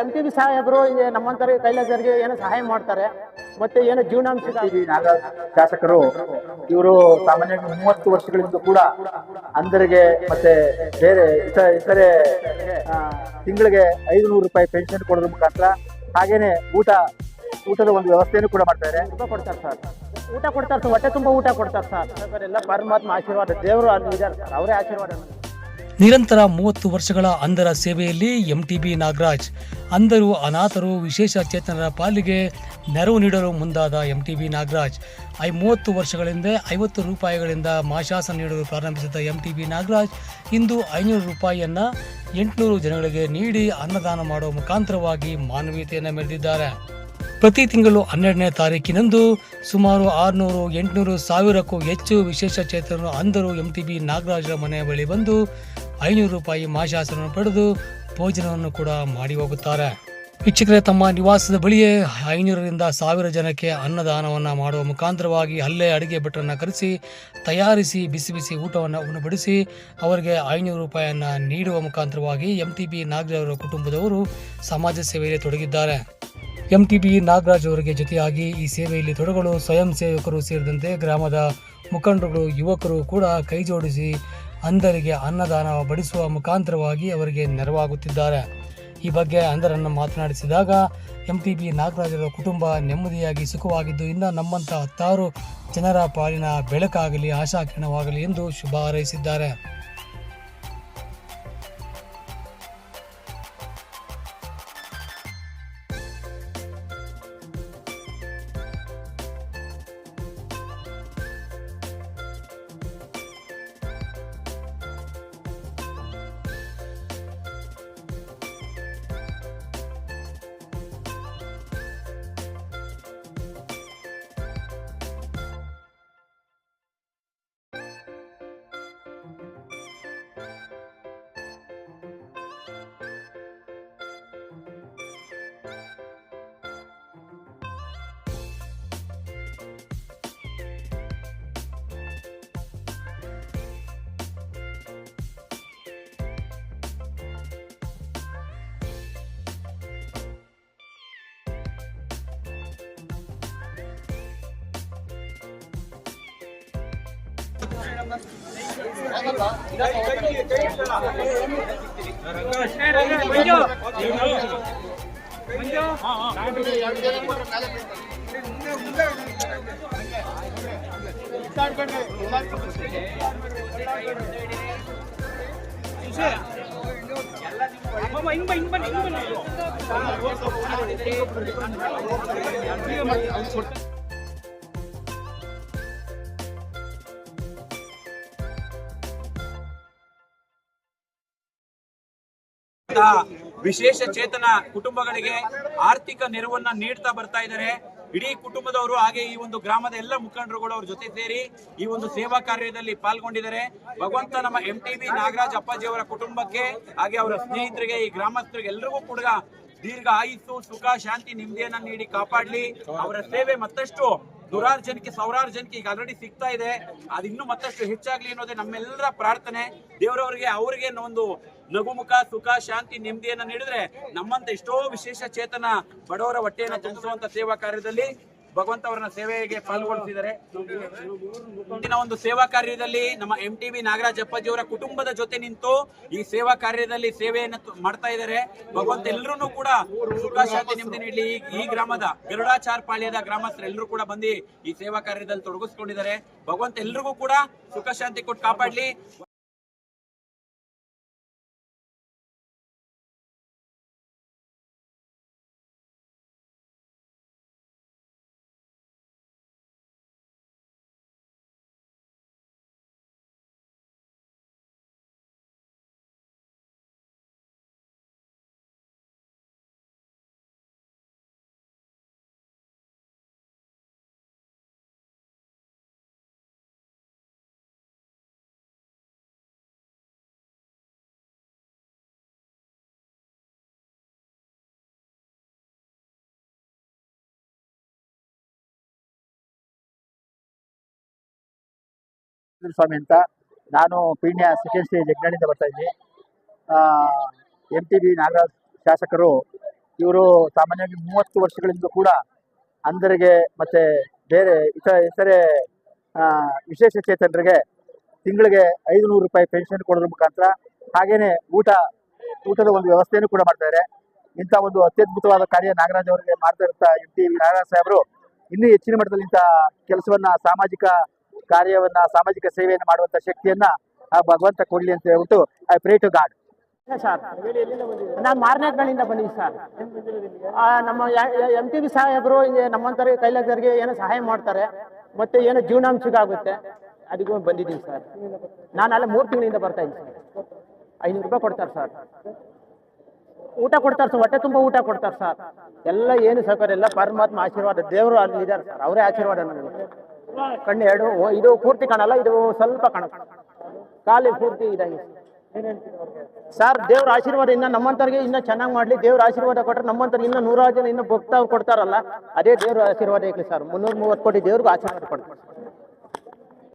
M P B ಸಾಹೇಬರು ಹಿಂಗೆ ನಮ್ಮಂತರಿಗೆ ಕೈಲಾಸರಿಗೆ ಏನೋ ಸಹಾಯ ಮಾಡ್ತಾರೆ ಮತ್ತೆ ಏನು ಜೀವನಾಂಶ ಶಾಸಕರು ಇವರು ಸಾಮಾನ್ಯವಾಗಿ ಮೂವತ್ತು ವರ್ಷಗಳಿಂದ ಕೂಡ ಅಂದರಿಗೆ ಮತ್ತೆ ಬೇರೆ ಇತ- ಇತರೆ ತಿಂಗಳಿಗೆ ಐದು ನೂರು ರೂಪಾಯಿ ಪೆನ್ಷನ್ ಕೊಡೋದ್ರ ಮುಖಾಂತರ ಹಾಗೇನೆ ಊಟ ಊಟದ ಒಂದು ವ್ಯವಸ್ಥೆಯನ್ನು ಕೂಡ ಮಾಡ್ತಾರೆ. ಊಟ ಕೊಡ್ತಾರೆ ಸರ್. ಊಟ ಕೊಡ್ತಾರೆ ಸರ್ ಹೊಟ್ಟೆ ತುಂಬ ಊಟ ಕೊಡ್ತಾರೆ ಸರ್. ಎಲ್ಲ ಪರಮಾತ್ಮ ಆಶೀರ್ವಾದ ದೇವರು ಅಲ್ಲಿ ಇದ್ದಾರೆ ಸರ್ ಅವರೇ ಆಶೀರ್ವಾದ. ನಿರಂತರ ಮೂವತ್ತು ವರ್ಷಗಳ ಅಂಧರ ಸೇವೆಯಲ್ಲಿ ಎಂಟಿಬಿ ನಾಗರಾಜ್. ಅಂಧರು, ಅನಾಥರು, ವಿಶೇಷ ಚೇತನರ ಪಾಲಿಗೆ ನೆರವು ನೀಡಲು ಮುಂದಾದ ಎಂಟಿಬಿ ನಾಗರಾಜ್. ಐ ಮೂವತ್ತು ವರ್ಷಗಳಿಂದ ಐವತ್ತು ರೂಪಾಯಿಗಳಿಂದ ಮಾಶಾಸನ ನೀಡಲು ಪ್ರಾರಂಭಿಸಿದ ಎಂಟಿಬಿ ನಾಗರಾಜ್ ಇಂದು ಐನೂರು ರೂಪಾಯಿಯನ್ನು ಎಂಟುನೂರು ಜನಗಳಿಗೆ ನೀಡಿ ಅನ್ನದಾನ ಮಾಡುವ ಮುಖಾಂತರವಾಗಿ ಮಾನವೀಯತೆಯನ್ನು ಮೆರೆದಿದ್ದಾರೆ. ಪ್ರತಿ ತಿಂಗಳು ಹನ್ನೆರಡನೇ ತಾರೀಕಿನಂದು ಸುಮಾರು ಆರುನೂರು, ಎಂಟುನೂರು ಸಾವಿರಕ್ಕೂ ಹೆಚ್ಚು ವಿಶೇಷ ಚೇತನರು, ಅಂಧರು ಎಂಟಿಬಿ ನಾಗರಾಜರ ಮನೆಯ ಬಳಿ ಬಂದು ಐನೂರು ರೂಪಾಯಿ ಮಾಶಾಸನವನ್ನು ಪಡೆದು ಭೋಜನವನ್ನು ಕೂಡ ಮಾಡಿ ಹೋಗುತ್ತಾರೆ. ವೀಕ್ಷಕರೇ, ತಮ್ಮ ನಿವಾಸದ ಬಳಿಯೇ ಐನೂರರಿಂದ ಸಾವಿರ ಜನಕ್ಕೆ ಅನ್ನದಾನವನ್ನು ಮಾಡುವ ಮುಖಾಂತರವಾಗಿ ಅಲ್ಲೇ ಅಡುಗೆ ಭಟ್ಟರನ್ನು ಕರೆಸಿ, ತಯಾರಿಸಿ, ಬಿಸಿ ಬಿಸಿ ಊಟವನ್ನು ಉಣಬಡಿಸಿ, ಅವರಿಗೆ ಐನೂರು ರೂಪಾಯಿಯನ್ನು ನೀಡುವ ಮುಖಾಂತರವಾಗಿ ಎಂ ಟಿ ಬಿ ನಾಗರಾಜ್ ಕುಟುಂಬದವರು ಸಮಾಜ ಸೇವೆಯಲ್ಲಿ ತೊಡಗಿದ್ದಾರೆ. ಎಂ ಟಿ ಬಿ ನಾಗರಾಜ್ ಅವರಿಗೆ ಜೊತೆಯಾಗಿ ಈ ಸೇವೆಯಲ್ಲಿ ತೊಡಗಲು ಸ್ವಯಂ ಸೇವಕರು ಸೇರಿದಂತೆ ಗ್ರಾಮದ ಮುಖಂಡರುಗಳು, ಯುವಕರು ಕೂಡ ಕೈ ಜೋಡಿಸಿ ಅಂಧರಿಗೆ ಅನ್ನದಾನ ಬಡಿಸುವ ಮುಖಾಂತರವಾಗಿ ಅವರಿಗೆ ನೆರವಾಗುತ್ತಿದ್ದಾರೆ. ಈ ಬಗ್ಗೆ ಅಂಧರನ್ನು ಮಾತನಾಡಿಸಿದಾಗ ಎಂ ಟಿ ಬಿ ನಾಗರಾಜರ ಕುಟುಂಬ ನೆಮ್ಮದಿಯಾಗಿ ಸುಖವಾಗಿದ್ದು, ಇನ್ನು ನಮ್ಮಂಥ ಹತ್ತಾರು ಜನರ ಪಾಲಿನ ಬೆಳಕಾಗಲಿ, ಆಶಾಕಿರಣವಾಗಲಿ ಎಂದು ಶುಭ ಹಾರೈಸಿದ್ದಾರೆ. இங்க இங்க இங்க ಇಂತಹ ವಿಶೇಷ ಚೇತನ ಕುಟುಂಬಗಳಿಗೆ ಆರ್ಥಿಕ ನೆರವನ್ನ ನೀಡ್ತಾ ಬರ್ತಾ ಇದ್ದಾರೆ. ಇಡೀ ಕುಟುಂಬದವರು, ಹಾಗೆ ಈ ಒಂದು ಗ್ರಾಮದ ಎಲ್ಲ ಮುಖಂಡರುಗಳು ಅವ್ರ ಜೊತೆ ಸೇರಿ ಈ ಒಂದು ಸೇವಾ ಕಾರ್ಯದಲ್ಲಿ ಪಾಲ್ಗೊಂಡಿದ್ದಾರೆ. ಭಗವಂತ ನಮ್ಮ ಎಂ ಟಿ ನಾಗರಾಜ್ ಅಪ್ಪಾಜಿ ಅವರ ಕುಟುಂಬಕ್ಕೆ, ಹಾಗೆ ಅವರ ಸ್ನೇಹಿತರಿಗೆ, ಈ ಗ್ರಾಮಸ್ಥರಿಗೆ ಎಲ್ರಿಗೂ ಕೂಡ ದೀರ್ಘ ಆಯಿತು ಸುಖ, ಶಾಂತಿ ನೆಮ್ಮದಿಯನ್ನ ನೀಡಿ ಕಾಪಾಡ್ಲಿ. ಅವರ ಸೇವೆ ಮತ್ತಷ್ಟು ನೂರಾರು ಜನಕ್ಕೆ, ಸಾವಿರಾರು ಜನಕ್ಕೆ ಈಗ ಆಲ್ರೆಡಿ ಸಿಗ್ತಾ ಇದೆ. ಅದು ಇನ್ನೂ ಮತ್ತಷ್ಟು ಹೆಚ್ಚಾಗ್ಲಿ ಅನ್ನೋದೇ ನಮ್ಮೆಲ್ಲರ ಪ್ರಾರ್ಥನೆ. ದೇವರವರಿಗೆ, ಅವರಿಗೆ ಒಂದು ನಗುಮುಖ ಸುಖ, ಶಾಂತಿ, ನೆಮ್ಮದಿಯನ್ನ ನೀಡಿದ್ರೆ ನಮ್ಮಂತ ಎಷ್ಟೋ ವಿಶೇಷ ಚೇತನ ಬಡವರ ಹೊಟ್ಟೆಯನ್ನು ತುಂಬಿಸುವಂತ ಸೇವಾ ಕಾರ್ಯದಲ್ಲಿ ಭಗವಂತ ಅವರನ್ನ ಸೇವೆಗೆ ಪಾಲ್ಗೊಳ್ತಿದ್ದಾರೆ ಇಂದಿನ ಒಂದು ಸೇವಾ ಕಾರ್ಯದಲ್ಲಿ ನಮ್ಮ ಎಂ ಟಿ ನಾಗರಾಜ್ ಅಪ್ಪಾಜಿ ಅವರ ಕುಟುಂಬದ ಜೊತೆ ನಿಂತು ಈ ಸೇವಾ ಕಾರ್ಯದಲ್ಲಿ ಸೇವೆಯನ್ನು ಮಾಡ್ತಾ ಇದ್ದಾರೆ. ಭಗವಂತ ಎಲ್ಲರೂ ಕೂಡ ಸುಖ, ಶಾಂತಿ ನಿಮ್ದು ನೀಡಲಿ. ಈ- ಗ್ರಾಮದ ಗರುಡಾಚಾರ್ ಪಾಳ್ಯದ ಗ್ರಾಮಸ್ಥರು ಎಲ್ಲರೂ ಕೂಡ ಬಂದು ಈ ಸೇವಾ ಕಾರ್ಯದಲ್ಲಿ ತೊಡಗಿಸ್ಕೊಂಡಿದ್ದಾರೆ. ಭಗವಂತ ಎಲ್ರಿಗೂ ಕೂಡ ಸುಖ, ಶಾಂತಿ ಕೊಟ್ಟು ಕಾಪಾಡ್ಲಿ. ಸ್ವಾಮಿ ಅಂತ ನಾನು ಪೀಣ್ಯ ಸೆಕೆಂಡ್ ಸ್ಟೇಜ್ ಯಜ್ಞಾಳಿಂದ ಬರ್ತಾ ಇದ್ದೀನಿ. ಎಂ ಟಿ ಬಿ ನಾಗರಾಜ್ ಶಾಸಕರು, ಇವರು ಸಾಮಾನ್ಯವಾಗಿ ಮೂವತ್ತು ವರ್ಷಗಳಿಂದ ಕೂಡ ಅಂದರಿಗೆ ಮತ್ತು ಬೇರೆ ಇತರ ಇತರೆ ವಿಶೇಷ ಚೇತನರಿಗೆ ತಿಂಗಳಿಗೆ ಐದು ನೂರು ರೂಪಾಯಿ ಪೆನ್ಷನ್ ಕೊಡೋದ್ರ ಮುಖಾಂತರ ಹಾಗೆಯೇ ಊಟ, ಊಟದ ಒಂದು ವ್ಯವಸ್ಥೆಯನ್ನು ಕೂಡ ಮಾಡ್ತಾರೆ ಇಂಥ ಒಂದು ಅತ್ಯದ್ಭುತವಾದ ಕಾರ್ಯ ನಾಗರಾಜ್ ಅವರಿಗೆ ಮಾಡ್ತಾ ಇರ್ತಾ ಎಂ ಟಿ ನಾಗರಾಜ್ ಸಾಹೇಬರು, ಇನ್ನೂ ಹೆಚ್ಚಿನ ಮಟ್ಟದಲ್ಲಿ ಇಂಥ ಕೆಲಸವನ್ನು ಸಾಮಾಜಿಕ ಕಾರ್ಯವನ್ನ ಸಾಮಾಜಿಕ ಸೇವೆಯನ್ನು ಮಾಡುವಂತ ಶಕ್ತಿಯನ್ನ ಆ ಭಗವಂತ ಕೊಡ್ಲಿ ಅಂತ ಹೇಳ್ಬಿಟ್ಟು I pray to God. Sir. ನಾನು ಮಾರನೇಗಳಿಂದ ಬಂದಿದ್ದೀನಿ ಸರ್. ಆ, ನಮ್ಮ ಎಂ ಟಿ ಬಿ ಸಾಹೇಬರು ಕೈಲಾಗದವ್ರಿಗೆ ಏನೋ ಸಹಾಯ ಮಾಡ್ತಾರೆ ಮತ್ತೆ ಏನೋ ಜೀವನಾಂಶಕ್ಕೆ ಆಗುತ್ತೆ ಅದಕ್ಕೂ ಬಂದಿದ್ದೀನಿ ಸರ್. ನಾನು ಅಲ್ಲ ಮೂರು ತಿಂಗಳಿಂದ ಬರ್ತಾ ಇದ್ದೀನಿ ಸರ್. ಐನೂರು ರೂಪಾಯಿ ಕೊಡ್ತಾರೆ ಸರ್. ಊಟ ಕೊಡ್ತಾರೆ ಸರ್ ಹೊಟ್ಟೆ ತುಂಬ ಊಟ ಕೊಡ್ತಾರೆ ಸರ್. ಎಲ್ಲ ಏನು ಸೌಕರ್ಯ ಎಲ್ಲ ಪರಮಾತ್ಮ ಆಶೀರ್ವಾದ ದೇವರು ಅಲ್ಲಿ ಇದ್ದಾರೆ ಸರ್. ಅವರೇ ಆಶೀರ್ವಾದ ನನಗೆ ಕಣ್ಣು ಎರಡು ಇದು ಪೂರ್ತಿ ಕಾಣಲ್ಲ, ಇದು ಸ್ವಲ್ಪ ಕಾಣುತ್ತೆ. ಕಾಲಿ ಪೂರ್ತಿ ಇದಾಗಿ ಸರ್, ದೇವ್ರ ಆಶೀರ್ವಾದ ಇನ್ನ ನಮ್ಮಂತರಿಗೆ ಇನ್ನ ಚೆನ್ನಾಗಿ ಮಾಡ್ಲಿ. ದೇವ್ರ ಆಶೀರ್ವಾದ ಕೊಟ್ರೆ ನಮ್ಮಂತವ್ರಿಗೆ ಇನ್ನ ನೂರಾರು ಜನ ಇನ್ನು ಭಕ್ತ ಕೊಡ್ತಾರಲ್ಲ, ಅದೇ ದೇವ್ರ ಆಶೀರ್ವಾದ ಇರ್ಲಿ ಸರ್. ಮುನ್ನೂರ ಮೂವತ್ತು ಕೋಟಿ ದೇವ್ರಿಗೆ ಆಶೀರ್ವಾದ ಕೊಡ್ತಾರೆ.